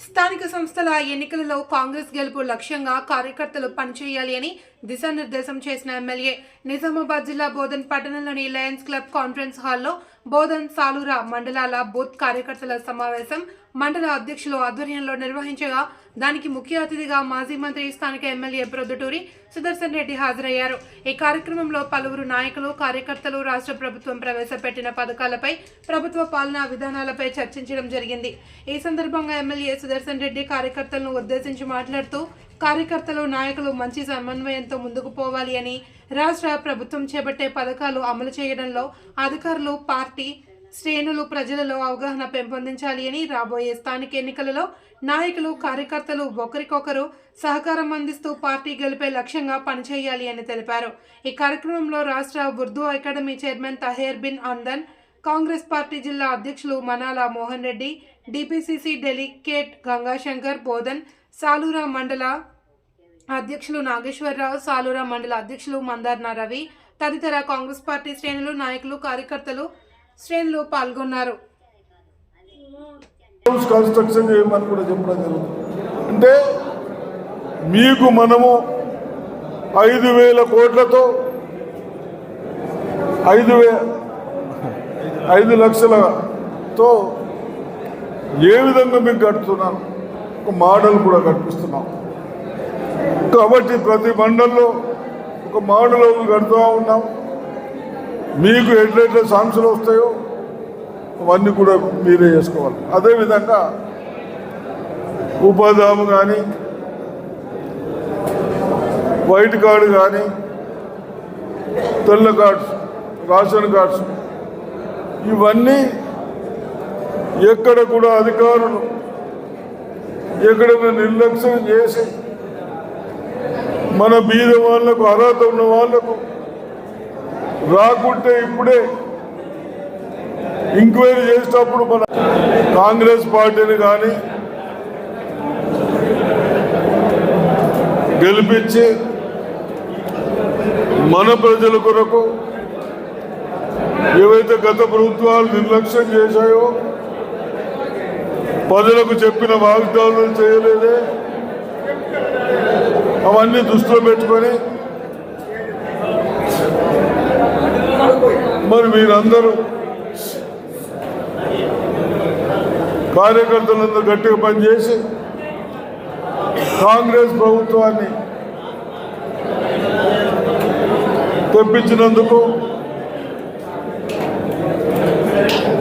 స్థానిక సంస్థల ఎన్నికలలో కాంగ్రెస్ గెలుపు లక్ష్యంగా కార్యకర్తలు పనిచేయాలి అని దిశానిర్దేశం చేసిన ఎమ్మెల్యే నిజామాబాద్ జిల్లా బోధన్ పట్టణంలోని లయన్స్ క్లబ్ కాన్ఫరెన్స్ హాల్లో బోధన్ సాలూరా మండలాల బూత్ కార్యకర్తల సమావేశం మండల అధ్యక్షులు ఆధ్వర్యంలో నిర్వహించగా దానికి ముఖ్య అతిథిగా మాజీ మంత్రి స్థానిక ఎమ్మెల్యే ప్రొద్దుటూరి సుదర్శన్ రెడ్డి హాజరయ్యారు. ఈ కార్యక్రమంలో పలువురు నాయకులు కార్యకర్తలు రాష్ట్ర ప్రభుత్వం ప్రవేశపెట్టిన పథకాలపై ప్రభుత్వ పాలనా విధానాలపై చర్చించడం జరిగింది. ఈ సందర్భంగా ఎమ్మెల్యే సుదర్శన్ రెడ్డి కార్యకర్తలను ఉద్దేశించి మాట్లాడుతూ కార్యకర్తలు నాయకులు మంచి సమన్వయంతో ముందుకు పోవాలి అని రాష్ట్ర ప్రభుత్వం చేపట్టే పథకాలు అమలు చేయడంలో అధికారులు పార్టీ శ్రేణులు ప్రజలలో అవగాహన పెంపొందించాలి అని రాబోయే స్థానిక ఎన్నికలలో నాయకులు కార్యకర్తలు ఒకరికొకరు సహకారం అందిస్తూ పార్టీ గెలిపే లక్ష్యంగా పనిచేయాలి అని తెలిపారు. ఈ కార్యక్రమంలో రాష్ట్ర Urdu academy chairman Taher Bin Andan Congress party జిల్లా అధ్యక్షులు మనాల మోహన్ రెడ్డి డిపిసిసి డెలికేట్ గంగాశంకర్ బోధన్ సాలూరా మండల అధ్యక్షులు నాగేశ్వరరావు సాలూరా మండల అధ్యక్షులు మందార్న రవి తదితర కాంగ్రెస్ పార్టీ శ్రేణులు నాయకులు కార్యకర్తలు శ్రేణులు పాల్గొన్నారు. కన్స్ట్రక్షన్ చేయమని కూడా చెప్పడం జరుగుతుంది. అంటే మీకు మనము ఐదు వేల కోట్లతో ఐదు వేల ఐదు లక్షలతో ఏ విధంగా మీకు కడుతున్నాను ఒక మోడల్ కూడా కట్టిస్తున్నాం కాబట్టి ప్రతి మండల్లో ఒక మోడల్ కడుతూ ఉన్నాం. మీకు ఎట్లెట్ల సాంక్షలు వస్తాయో అవన్నీ కూడా మీరే చేసుకోవాలి. అదేవిధంగా ఉపాధి కానీ వైట్ కార్డు కానీ తెల్ల కార్డ్స్ రేషన్ కార్డ్స్ ఇవన్నీ ఎక్కడ కూడా అధికారులు ఎక్కడైనా నిర్లక్ష్యం చేసి మన బీద వాళ్ళకు అర్హత ఉన్న వాళ్ళకు రాకుంటే ఇప్పుడే ఎంక్వైరీ చేసేటప్పుడు మన కాంగ్రెస్ పార్టీని కానీ గెలిపించి మన ప్రజల కొరకు ఏవైతే గత ప్రభుత్వాలు నిర్లక్ష్యం చేశాయో ప్రజలకు చెప్పిన వాగ్దానాలు చేయలేదే. అవన్నీ దృష్టిలో పెట్టుకొని మరి మీరందరూ కార్యకర్తలందరూ గట్టిగా పనిచేసి కాంగ్రెస్ ప్రభుత్వాన్ని తెప్పించినందుకు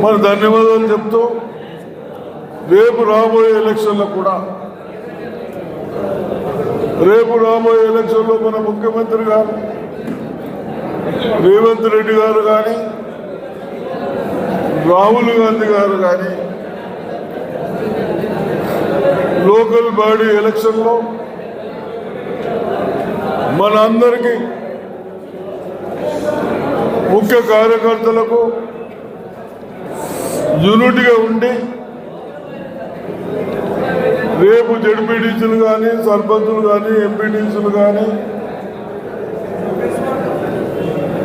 మరి ధన్యవాదాలు చెప్తూ రేపు రాబోయే ఎలక్షన్లో కూడా రేపు రాబోయే ఎలక్షన్లో మన ముఖ్యమంత్రి గారు రేవంత్ రెడ్డి గారు కానీ రాహుల్ గాంధీ గారు కానీ లోకల్ బాడీ ఎలక్షన్లో మనందరికీ ముఖ్య కార్యకర్తలకు యూనిట్గా ఉండి రేపు జడ్పీటీసీలు కానీ సర్పంచులు కానీ ఎంపీటీసీలు కానీ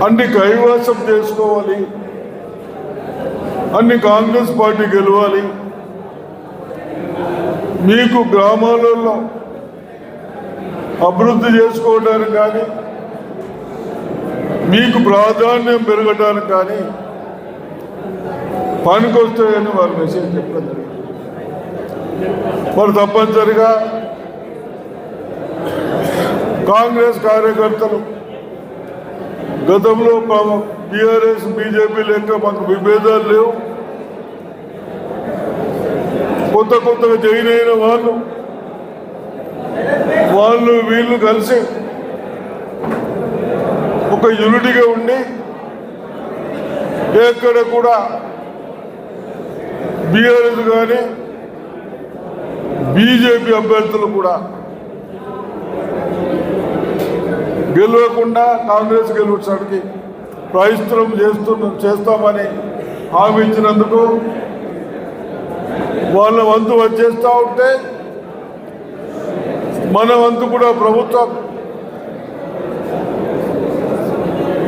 అన్ని కైవాసం చేసుకోవాలి. అన్ని కాంగ్రెస్ పార్టీ గెలవాలి. మీకు గ్రామాలలో అభివృద్ధి చేసుకోవడానికి కానీ మీకు ప్రాధాన్యం పెరగడానికి కానీ పనికొస్తాయని వారు మెసేజ్ చెప్పడం జరిగింది. మరి తప్పనిసరిగా కాంగ్రెస్ కార్యకర్తలు గతంలో బీఆర్ఎస్ బీజేపీ లెక్క మాకు విభేదాలు లేవు. కొత్త కొత్తగా జాయిన్ అయిన వాళ్ళు వాళ్ళు వీళ్ళు కలిసి ఒక యూనిటీగా ఉండి ఎక్కడ కూడా బీఆర్ఎస్ కానీ బీజేపీ అభ్యర్థులు కూడా గెలవకుండా కాంగ్రెస్ గెలవడానికి ప్రయత్నం చేస్తున్న చేస్తామని హామీ ఇచ్చినందుకు వాళ్ళ వంతు వచ్చేస్తూ ఉంటే మన వంతు కూడా ప్రభుత్వం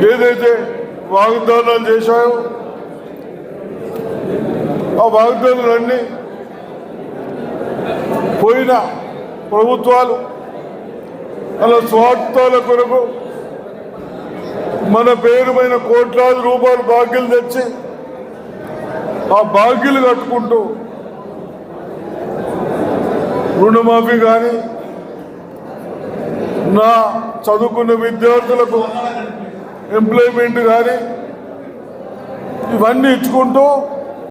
ఏదైతే వాగ్దానాలు చేశాము ఆ వాగ్దానాలన్నీ పోయిన ప్రభుత్వాలు అలా స్వార్థాల కొరకు మన పేరుమైన కోట్లాది రూపాయలు బాగ్యలు తెచ్చి ఆ బాగ్యలు కట్టుకుంటూ రుణమాఫీ కానీ నా చదువుకున్న విద్యార్థులకు ఎంప్లాయ్మెంట్ కానీ ఇవన్నీ ఇచ్చుకుంటూ